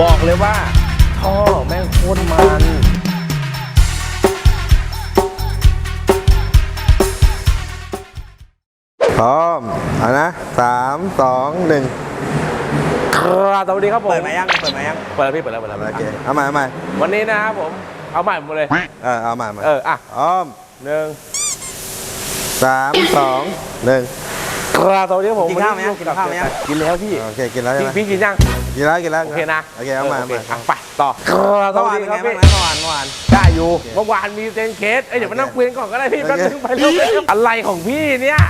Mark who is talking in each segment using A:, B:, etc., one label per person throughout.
A: บอกเลยว่าท่อแม่งโคตรมัน
B: พร้อมเอานะสามสองหนึ่ง
A: ครับสวัสดีครับผม
C: เปิดมายังเปิดมายัง
A: เปิดแล้วพี่เปิดแล้วเปิดแล้ว
B: โอเคเอาใหม่เอาใหม่
A: วันนี้นะครับผม เอาใหม่หมดเลย
B: เออเอาใหม่ใหม่
A: เออ อะ
B: พร้อม
A: หนึ่ง
B: สามสองหนึ่ง
A: ครับสวัสดีครับผม
C: กินข้าวไหมยัง
A: วั
C: กินข้าวไหมยัง
A: กินแล้วพี่
B: โอเคกินแล้วใช่
A: พี่
B: ไหม
A: พี่กินยัง
B: กินแล้วกินแล้ว
A: โอเคนะ
B: โอเคเอาใหม่เอาใหม่
A: โคอะไปต่อครับส
C: เมื่อ
A: วั
C: วา
A: ส
C: น
A: ดี
C: เป็น
A: ค
C: ไง
A: รับ
C: บ้าง
A: พี่
C: นะเมื่อวานเมื่อวาน
A: ได้อยู่เมื่อวานมีเซนเคสเอ้ยเดี๋ยวมานั่งคุยกันก่อนก็ได้พี่แป๊บนึงไปเรื่อยๆอะไรของพี่เนี่ย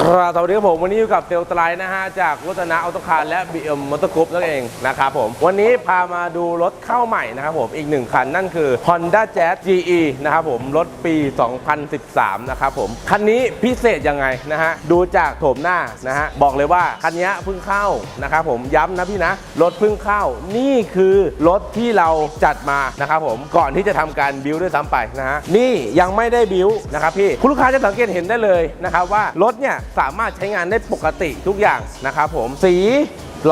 A: ครับสวัสดีครับผมวันนี้อยู่กับเซลลไตรนะฮะจากรถนะออโตคารและ BM m o t o r Group นั่นเองนะครับผมวันนี้พามาดูรถเข้าใหม่นะครับผมอีกหนึ่งคันนั่นคือ Honda Jazz GE นะครับผมรถปี 2013 นะครับผมคันนี้พิเศษยังไงนะฮะดูจากโถมหน้านะฮะบอกเลยว่าคันนี้เพิ่งเข้านะครับผมย้ำนะพี่นะรถเพิ่งเข้านี่คือรถที่เราจัดมานะครับผมก่อนที่จะทำการบิวด้วยซ้ำไปนะฮะนี่ยังไม่ได้บิวนะครับพี่คุณลูกค้าจะสังเกตเห็นได้เลยนะครับว่ารถเนี่ยสามารถใช้งานได้ปกติทุกอย่างนะครับผมสี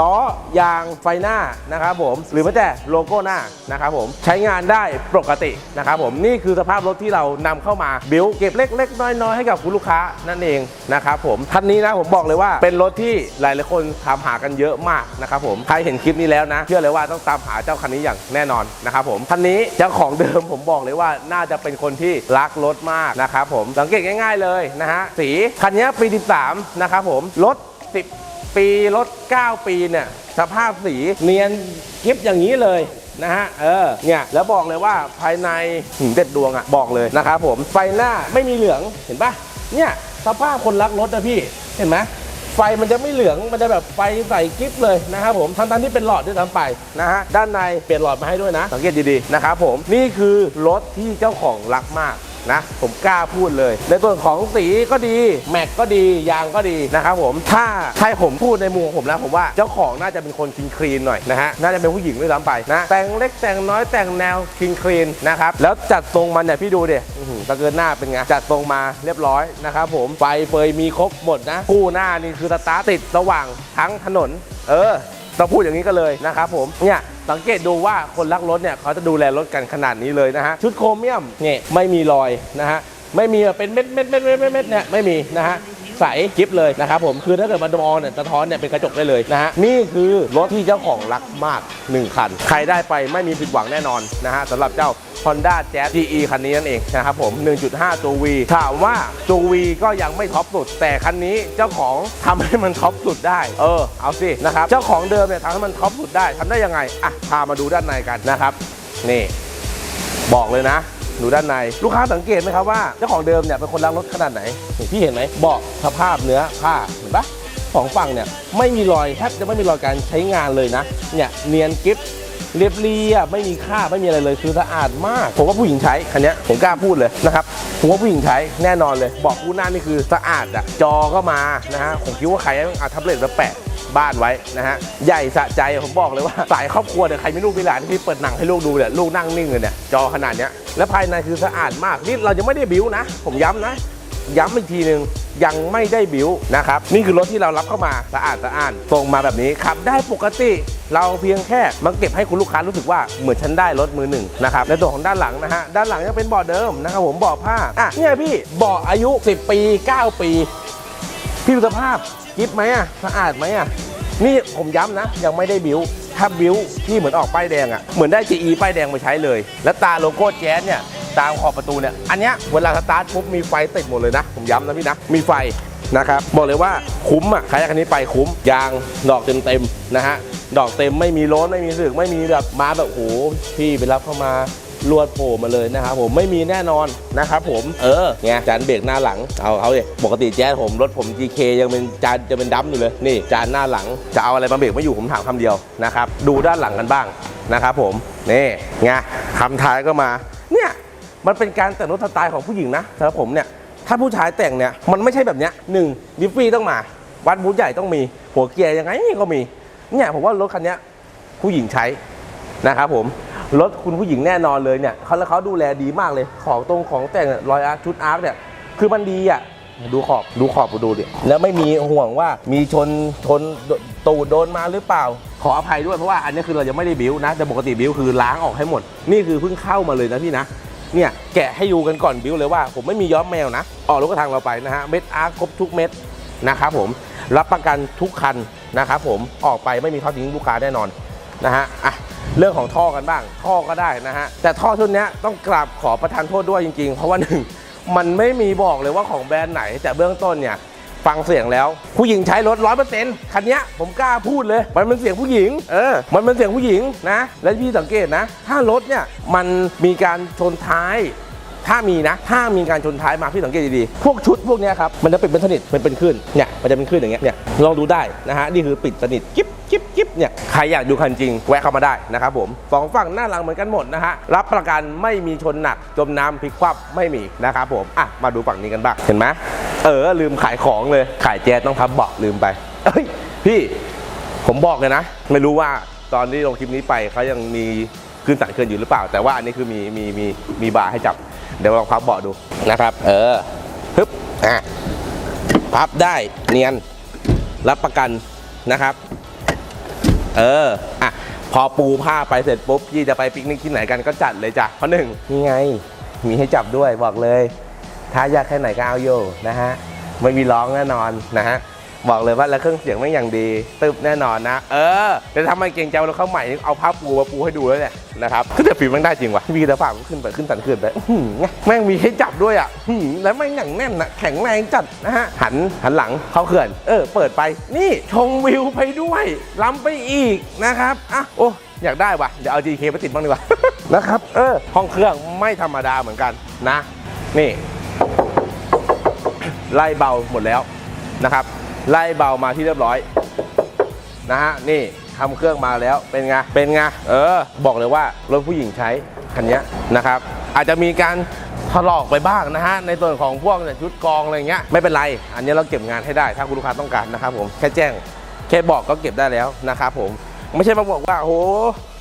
A: ล้อยางไฟหน้านะครับผมหรือแม้แต่โลโก้หน้านะครับผมใช้งานได้ปกตินะครับผมนี่คือสภาพรถที่เรานำเข้ามาบิวเก็บเล็ก ๆ น้อย ๆ ให้กับคุณลูกค้านั่นเองนะครับผมคันนี้นะผมบอกเลยว่าเป็นรถที่หลายๆคนถามหากันเยอะมากนะครับผมใครเห็นคลิปนี้แล้วนะเชื่อเลยว่าต้องตามหาเจ้าคันนี้อย่างแน่นอนนะครับผมคันนี้เจ้าของเดิมผมบอกเลยว่าน่าจะเป็นคนที่รักรถมากนะครับผมสังเกตง่าย ๆเลยนะฮะสีคันนี้ปี 13 นะครับผมรถ10 ปีรถ 9 ปีเนี่ยสภาพสีเนียนกริฟอย่างนี้เลยนะฮะ เออ เนี่ย แล้วบอกเลยว่าภายในหืมเด็ดดวงอะบอกเลยนะครับผม ไฟหน้าไม่มีเหลือง เห็นปะเนี่ยสภาพคนรักรถนะพี่ เห็นไหมไฟมันจะไม่เหลือง มันจะแบบไฟใส่กริฟเลยนะครับผม ทั้งๆที่เป็นหลอดด้วยซ้ำไปนะฮะ ด้านในเปลี่ยนหลอดมาให้ด้วยนะ สังเกตดีๆ นะครับผม นี่คือรถที่เจ้าของรักมาก นะ ผมกล้าพูดเลย ในส่วนของสีก็ดี แม็กก็ดี ยางก็ดีนะครับผม ถ้าให้ผมพูดในมุมของผมแล้วผมว่าเจ้าของน่าจะเป็นคนคินคลีนหน่อยนะฮะ น่าจะเป็นผู้หญิงด้วยซ้ำไปนะ แต่งเล็กแต่งน้อยแต่งแนวคินคลีนนะครับ แล้วจัดทรงมันเนี่ยพี่ดูเดิอื้อหือตะเกินหน้าเป็นไง จัดทรงมาเรียบร้อยนะครับผมไฟเฟยมีครบหมดนะ กู้หน้านี่คือสตาร์ติดระหว่างทั้งถนน เออ ต้องพูดอย่างนี้ก็เลยนะครับผมเนี่ยสังเกตดูว่าคนรักรถเนี่ยเขาจะดูแลรถกันขนาดนี้เลยนะฮะชุดโครเมียมเนี่ยไม่มีรอยนะฮะไม่มีเป็นเม็ดเม็ดเม็ดเม็ดเม็ดเม็ดเนี่ยไม่มีนะฮะ ใสกิฟเลยนะครับผมคือถ้าเกิดมันมองเนี่ยสะท้อนเนี่ยเป็นกระจกได้เลยนะฮะนี่คือรถที่เจ้าของรักมาก 1 คัน ใครได้ไปไม่มีผิดหวังแน่นอนนะฮะสำหรับเจ้า Honda Jazz GE คันนี้นั่นเองนะครับผม 1.5 ตัว V ถามว่าตัว V ก็ยังไม่ท็อปสุด แต่คันนี้เจ้าของทำให้มันท็อปสุดได้ เออ เอาสินะครับ เจ้าของเดิมเนี่ยทำให้มันท็อปสุดได้ทำได้ยังไง อะ พามาดูด้านในกันนะครับ นี่ บอกเลยนะ ดูด้านใน ลูกค้าสังเกตไหมครับว่าเจ้าของเดิมเนี่ยเป็นคนรักรถขนาดไหนพี่เห็นไหมเบอกสภาพเนื้อผ้าเห็นปะสองฝั่งเนี่ยไม่มีรอยแทบจะไม่มีรอยการใช้งานเลยนะเนี่ยเนียนกิฟเรียบเรียบไม่มีค่าไม่มีอะไรเลยคือสะอาดมาก ผมว่าผู้หญิงใช้คันนี้ผมกล้าพูดเลยนะครับผมว่าผู้หญิงใช้แน่นอนเลยเบอกคู่หน้านี่คือสะอาดอะจอก็มานะฮะผมคิดว่าใครเอาท็บเล็ตมาแปะ บ้านไว้นะฮะใหญ่สะใจผมบอกเลยว่าสายครอบครัวเนี่ยใครมีลูกมีหลานที่เปิดหนังให้ลูกดูเนี่ยลูกนั่งนิ่งเลยเนี่ยจอขนาดเนี้ยแล้วภายในคือสะอาดมากนี่เรายังไม่ได้บิ้วนะ ผมย้ำนะ ย้ำอีกทีหนึ่งยังไม่ได้บิ้วนะครับนี่คือรถที่เรารับเข้ามาสะอาดสะอ้านส่งมาแบบนี้ขับได้ปกติเราเพียงแค่มาเก็บให้คุณลูกค้ารู้สึกว่าเหมือนฉันได้รถมือหนึ่งนะครับในตัวของด้านหลังนะฮะด้านหลังยังเป็นเบาะเดิมนะครับผมเบาะผ้าอะเนี่ยพี่เบาะอายุ 10 ปี 9 ปีพี่ดูสภาพ กิฟไหมอะสะอาดไหมอะนี่ผมย้ำนะ ยังไม่ได้บิวถ้าบิวที่เหมือนออกป้ายแดงอะเหมือนได้ GE ป้ายแดงมาใช้เลย แล้วตาโลโก้แจ๊สเนี่ยตามขอบประตูเนี่ยอันเนี้ยเวลาสตาร์ทปุ๊บมีไฟติดหมดเลยนะ ผมย้ำนะพี่นะ มีไฟนะครับบอกเลยว่าคุ้มอะใครคันนี้ไปคุ้มยางดอกเต็มๆนะฮะดอกเต็มไม่มีโล้นไม่มีสึกไม่มีแบบมาแบบโอ้โหพี่ไปรับเข้ามา ลวดโผล่มาเลยนะครับผมไม่มีแน่นอนนะครับผมเออไงจานเบรกหน้าหลังเอาเขาเลยปกติแจ๊สผมรถผม GK ยังเป็นจานจะเป็นดัมอยู่เลยนี่จานหน้าหลังจะเอาอะไรมาเบรกไม่อยู่ผมถามคำเดียวนะครับดูด้านหลังกันบ้างนะครับผมนี่ไงคำท้ายก็มาเนี่ยมันเป็นการแต่งรถสไตล์ของผู้หญิงนะสำหรับผมเนี่ยถ้าผู้ชายแต่งเนี่ยมันไม่ใช่แบบเนี้ยหนึ่งดิฟฟี่ต้องมา วัดบูธใหญ่ต้องมี หัวเกียร์ยังไงก็มีเนี่ยผมว่ารถคันเนี้ยผู้หญิงใช้นะครับผม รถคุณผู้หญิงแน่นอนเลยเนี่ยเขาแล้วเขาดูแลดีมากเลย ของตรงของแต่งรอยอาร์ชุดอาร์คเนี่ย คือมันดีอะ ดูขอบดูขอบดูดิ แล้วไม่มีห่วงว่ามีชนชนตูดโดนมาหรือเปล่า ขออภัยด้วยเพราะว่าอันนี้คือเรายังไม่ได้บิ้วนะ แต่ปกติบิ้วคือล้างออกให้หมด นี่คือเพิ่งเข้ามาเลยนะพี่นะ เนี่ยแกะให้ดูกันก่อนบิ้วเลยว่า ผมไม่มีย้อมแมวนะ ออกรถกระทางเราไปนะฮะ เม็ดอาร์คครบทุกเม็ดนะครับผม รับประกันทุกคันนะครับผม ออกไปไม่มีทอทิ้งลูกค้าแน่นอนนะฮะ อะ เรื่องของท่อกันบ้าง ท่อก็ได้นะฮะ แต่ท่อชุดนี้ต้องกราบขอประทานโทษด้วยจริงๆ เพราะว่าหนึ่งมันไม่มีบอกเลยว่าของแบรนด์ไหน แต่เบื้องต้นเนี่ยฟังเสียงแล้ว ผู้หญิงใช้รถร้อยเปอร์เซ็นต์คันนี้ผมกล้าพูดเลย มันเป็นเสียงผู้หญิง เออ มันเป็นเสียงผู้หญิงนะ และพี่สังเกตนะ ถ้ารถเนี่ยมันมีการชนท้าย ถ้ามีนะ ถ้ามีการชนท้ายมาพี่สังเกตดีๆ พวกชุดพวกนี้ครับ มันจะปิดเป็นสนิทมันเป็นคลื่นเนี่ย มันจะเป็นคลื่นอย่างเงี้ย เนี่ย ลองดูได้นะฮะ นี่คือปิดสนิทกิ๊บกิ๊บกิ๊บเนี่ย ใครอยากดูคันจริง แวะเข้ามาได้นะครับผมสองฝั่งหน้าหลังเหมือนกันหมดนะฮะ รับประกันไม่มีชนหนัก จมน้ำพลิกคว่ำไม่มีนะครับผม อะ มาดูฝั่งนี้กันบ้าง เห็นไหมเออ ลืมขายของเลย ขายแจ๊ต้องพับเบาะลืมไปเอ้ย พี่ ผมบอกเลยนะ ไม่รู้ว่าตอนที่ลงคลิปนี้ไปเขายังมีขึ้นสั่นเคลื่อนอยู่หรือเปล่า แต่ว่าอันนี้คือมีมีมีมีบาร์ให้จับ เดี๋ยวลองพับเบาะดูนะครับ เออฮึบอะพับได้เนียนรับประกันนะครับ เอออะพอปูผ้าไปเสร็จปุ๊บพี่จะไปปิกนิกที่ไหนกันก็จัดเลยจ้ะเพราะหนึ่งนี่ไง มีให้จับด้วยบอกเลย ถ้าอยากแค่ไหนก็เอาอยู่นะฮะไม่มีร้องแน่นอนนะฮะ บอกเลยว่าแล้วเครื่องเสียงไม่งอย่างดีตึบแน่นอนนะ เออแต่ทำไมเก่งใจเราเข้าใหม่เอาผ้าปูมาปูให้ดูแล้วเนี่ยนะครับคือแต่ฟิล์มมันได้จริงวะมีแต่ฝากขึ้นไปขึ้นสันขึ้นไปอื้อหือไงแม่งมีให้จับด้วยอะแล้วแม่งอย่างแน่นอะแข็งแรงจัดนะฮะหันหันหลังเข้าเขื่อน เออ เปิดไปนี่ชมวิวไปด้วยล้ำไปอีกนะครับอะโอ้อยากได้ว่ะเดี๋ยวเอา GK ไปติดบ้างดีกว่านะครับเออห้องเครื่องไม่ธรรมดาเหมือนกันนะ นี่ ไล่เบาหมดแล้วนะครับ ไล่เบามาที่เรียบร้อยนะฮะนี่ทำเครื่องมาแล้วเป็นไงเป็นไงเออ บอกเลยว่ารถผู้หญิงใช้คันนี้นะครับ อาจจะมีการถลอกไปบ้างนะฮะในส่วนของพวกชุดกองอะไรเงี้ยไม่เป็นไร อันนี้เราเก็บงานให้ได้ถ้าคุณลูกค้าต้องการนะครับผมแค่แจ้งแค่บอกก็เก็บได้แล้วนะครับผม ไม่ใช่มาบอกว่าโห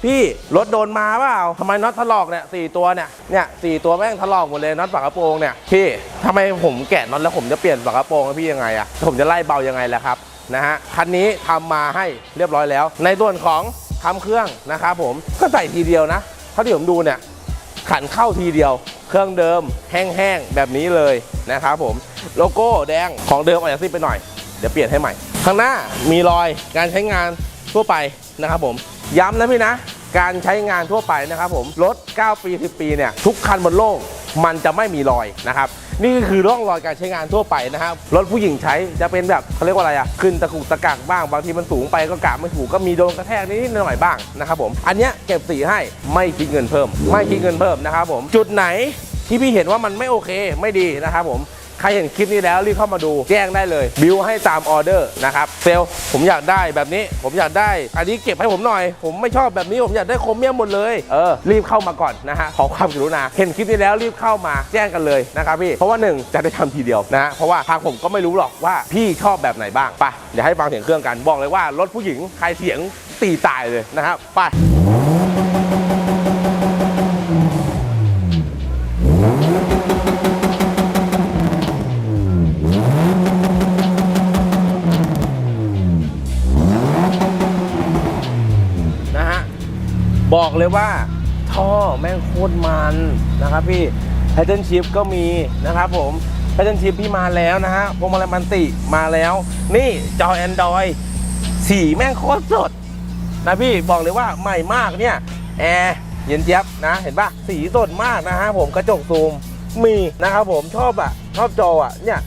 A: พี่รถโดนมาเปล่าทำไมน็อตถลอกเนี่ยสี่ตัวเนี่ยเนี่ยสี่ตัวแม่งถลอกหมดเลยน็อตฝากระโปรงเนี่ยพี่ทำไมผมแกะน็อตแล้วผมจะเปลี่ยนฝากระโปรงให้พี่ยังไงอะผมจะไล่เบายังไงล่ะครับนะฮะคันนี้ทำมาให้เรียบร้อยแล้ว ในส่วนของทำเครื่องนะครับผมก็ใส่ทีเดียวนะเท่าที่ผมดูเนี่ยขันเข้าทีเดียว เครื่องเดิมแห้งๆแบบนี้เลยนะครับผมโลโก้แดงของเดิมอาจจะซีดไปหน่อยเดี๋ยวเปลี่ยนให้ใหม่ ข้างหน้ามีรอยการใช้งาน ทั่วไปนะครับผมย้ำนะพี่นะ การใช้งานทั่วไปนะครับผมรถ 9 ปี 10 ปีเนี่ยทุกคันบนโลกมันจะไม่มีรอยนะครับนี่ก็คือร่องรอยการใช้งานทั่วไปนะครับรถผู้หญิงใช้จะเป็นแบบเขาเรียกว่าอะไรอะขึ้นตะกุกตะกักบ้างบางทีมันสูงไปก็กะไม่ถูกก็มีโดนกระแทกนิดหน่อยบ้างนะครับผมอันเนี้ยเก็บสีให้ไม่คิดเงินเพิ่ม ไม่คิดเงินเพิ่มนะครับผมจุดไหนที่พี่เห็นว่ามันไม่โอเคไม่ดีนะครับผม ใครเห็นคลิปนี้แล้วรีบเข้ามาดูแจ้งได้เลย บิวให้ตามออเดอร์นะครับเซลผมอยากได้แบบนี้ ผมอยากได้ อันนี้เก็บให้ผมหน่อย ผมไม่ชอบแบบนี้ผมอยากได้โครเมียมหมดเลยเออรีบเข้ามาก่อนนะฮะขอความกรุณาเห็นคลิปนี้แล้วรีบเข้ามาแจ้งกันเลยนะครับพี่เพราะว่าหนึ่งจะได้ทำทีเดียวนะฮะเพราะว่าทางผมก็ไม่รู้หรอกว่าพี่ชอบแบบไหนบ้างไปเดี๋ยวให้ฟังเสียงเครื่องกันบอกเลยว่ารถผู้หญิงใครเสียงตีตายเลยนะครับไป บอกเลยว่าท่อแม่งโคตรมันนะครับพี่แพทเทิร์นชิพก็มีนะครับผมแพทเทิร์นชิพพี่มาแล้วนะฮะพวงมาลัยมันติมาแล้ว นี่จอ Android สีแม่งโคตรสดนะพี่บอกเลยว่าใหม่มากเนี่ยแอร์เย็นเจี๊ยบนะ เห็นปะสีสดมากนะฮะผมกระจกซูมมีนะครับผมชอบอะชอบจออะเนี่ย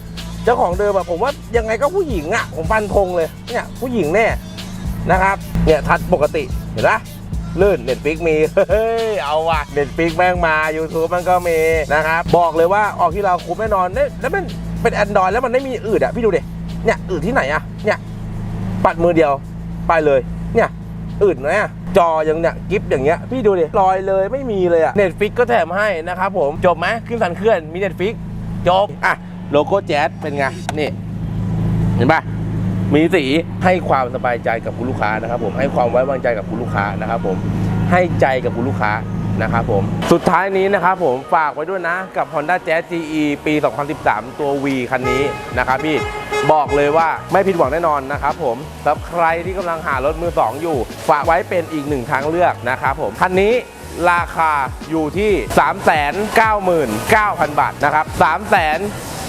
A: เจ้าของเดิมอะผมว่ายังไงก็ผู้หญิงอะผมฟันธงเลยเนี่ยผู้หญิงแน่นะครับเนี่ยทัดปกติเห็นปะ ลื่นเน็ตฟิกมี เฮ้ย เอาว่ะเน็ตฟิกแม่งมา YouTube มันก็มีนะครับ บอกเลยว่าออกที่เราคุ้มแน่นอนเนี่ยแล้วมันเป็น Android แล้วมันไม่มีอืดอะ พี่ดูดิเนี่ยอืดที่ไหนอะ เนี่ย ปัดมือเดียวไปเลย เนี่ยอืดไหมอะจออยังเนี่ยกิฟอย่างเงี้ยพี่ดูดิลอยเลยไม่มีเลยอะเน็ตฟิกก็แถมให้นะครับผมจบไหมขึ้นสันเคลื่อนมีเน็ตฟิกจบอะโลโก้แจ๊สเป็นไงนี่เห็นปะ มีสีให้ความสบายใจกับคุณลูกค้านะครับผมให้ความไว้วางใจกับคุณลูกค้านะครับผมให้ใจกับคุณลูกค้านะครับผมสุดท้ายนี้นะครับผมฝากไว้ด้วยนะกับ Honda Jazz GE ปี 2013 ตัว V คันนี้นะครับพี่บอกเลยว่าไม่ผิดหวังแน่นอนนะครับผมสำหรับใครที่กำลังหารถมือ 2 อยู่ ฝากไว้เป็นอีกหนึ่งทางเลือกนะครับผมคันนี้ราคาอยู่ที่ 399,000 บาทนะครับ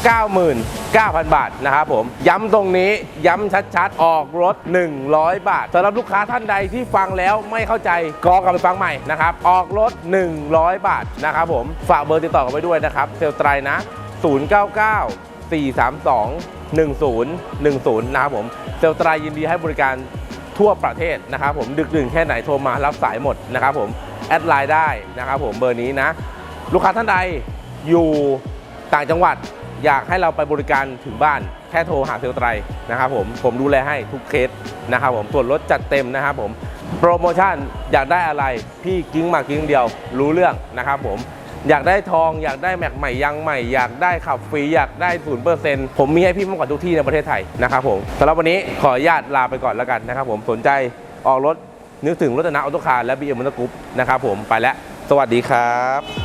A: 99,000 บาทนะครับผม ย้ำตรงนี้ย้ำชัดๆ ออกรถ 100 บาทสำหรับลูกค้าท่านใดที่ฟังแล้วไม่เข้าใจก็กลับไปฟังใหม่นะครับออกรถ 100 บาทนะครับผมฝากเบอร์ติดต่อกันไว้ด้วยนะครับเซลลไตรนะ 099 432 1010 นะครับผมเซลลไตรยินดีให้บริการทั่วประเทศนะครับผมดึกดื่นแค่ไหนโทรมารับสายหมดนะครับผมแอดไลน์ได้นะครับผมเบอร์นี้นะ ลูกค้าท่านใดอยู่ต่างจังหวัด อยากให้เราไปบริการถึงบ้านแค่โทรหาเซลลไตรนะครับผมผมดูแลให้ทุกเคสนะครับผมส่วนลดจัดเต็มนะครับผมโปรโมชั่นอยากได้อะไรพี่กิ้งมากิ้งเดียวรู้เรื่องนะครับผมอยากได้ทองอยากได้แม็กใหม่ยางใหม่อยากได้ขับฟรีอยากได้ศูนย์เปอร์เซ็นต์ผมมีให้พี่มากกว่าทุกที่ในประเทศไทยนะครับผมสำหรับวันนี้ขออนุญาตลาไปก่อนแล้วกันนะครับผมสนใจออกรถนึกถึงรถนะออโตคาร์และบีเอ็มมอเตอร์กรุ๊ปนะครับผมไปแล้ว สวัสดีครับ